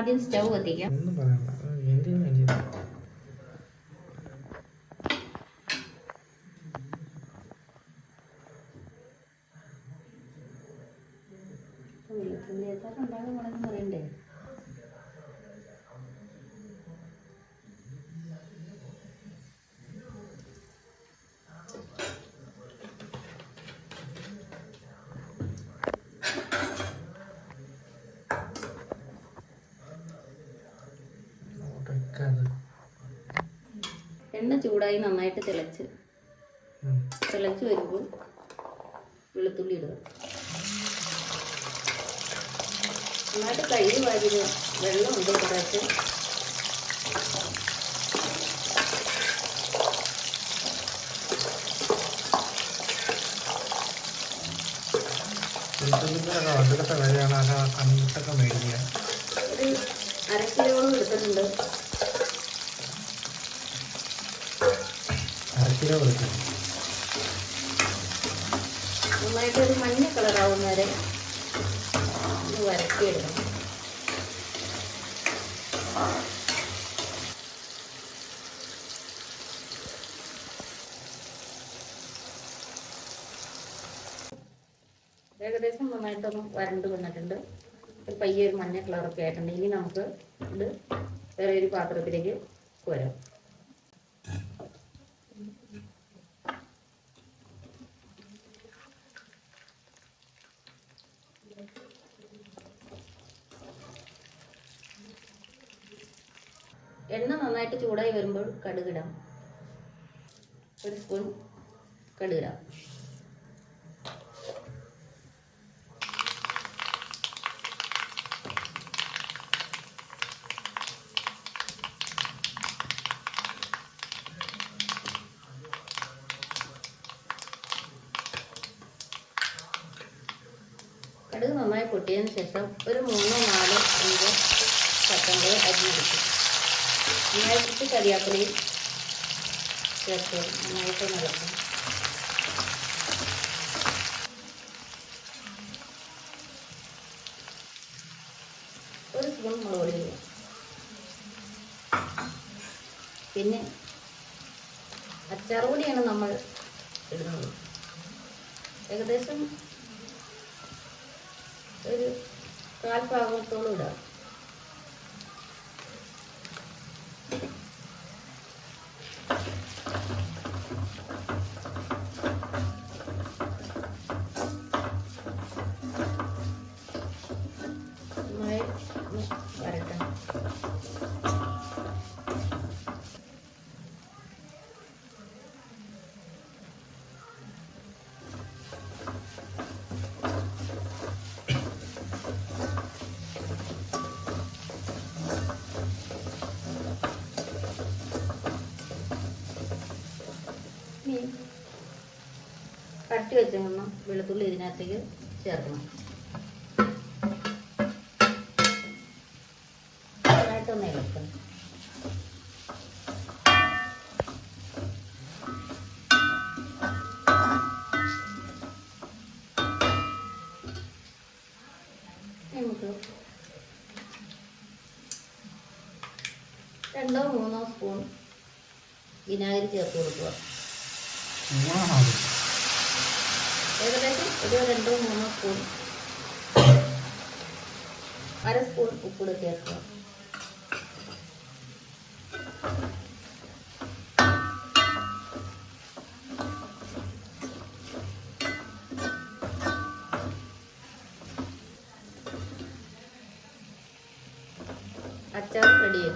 ആദ്യം സ്റ്റൗ കത്തിക്കാം. ഒന്നും പറയണ്ട. എന്തിനും വേണ്ടി വെളുത്തുള്ളി ഉണ്ടാകാൻ പോണെന്ന് പറയണ്ടേ എണ്ണ ചൂടായി നന്നായിട്ട് തിളച്ച്. തിളച്ച് വരുമ്പോൾ വെളുത്തുള്ളി ഇടുക. നന്നായിട്ട് കഴുകി വെള്ളം വെള്ളമുണ്ട് കുറച്ച്. അര കിലോളം എടുത്തിട്ടുണ്ട്. അര കിലോ നന്നായിട്ട് ഒരു മഞ്ഞ കളറാവുന്ന വരെ ഒന്ന് വരട്ടിയെടുക്കണം. ഏകദേശം നന്നായിട്ടൊന്ന് വരണ്ട് വന്നിട്ടുണ്ട്. ഒരു പയ്യെ ഒരു മഞ്ഞ കളറൊക്കെ ആയിട്ടുണ്ട്. ഇനി നമുക്ക് ഇത് വേറെ ഒരു പാത്രത്തിലേക്ക് കോരാം. എണ്ണ നന്നായിട്ട് ചൂടായി വരുമ്പോൾ കടുകിടാം. ഒരു സ്പൂൺ കടുകിടാം. കടുക് നന്നായി പൊട്ടിയതിന് ശേഷം ഒരു മൂന്നോ നാലോ അഞ്ചോ പച്ചമുളക് നന്നായിട്ട് കരിയാപ്പിലയും ചേർത്ത് നന്നായിട്ട് നടക്കും ഒരു സ്പൂൺ മുളക് പൊടി പിന്നെ അച്ചാർ പൊടിയാണ് നമ്മൾ ഇടുന്നത്. ഏകദേശം ഒരു കാൽ ഭാഗത്തോളം ഇടാം ഇനി കട്ടി വെച്ചെണ്ണം വെളുത്തുള്ളി ഇതിനകത്തേക്ക് ചേർക്കണം. നന്നായിട്ടൊന്ന് ഇളക്കണം. രണ്ടോ മൂന്നോ സ്പൂൺ വിനാഗിരി ചേർത്ത് കൊടുക്കുക. മതി ഏകദേശം അര സ്പൂൺ ഉപ്പിട് ചേർക്കുക. അച്ചാർ റെഡിയായി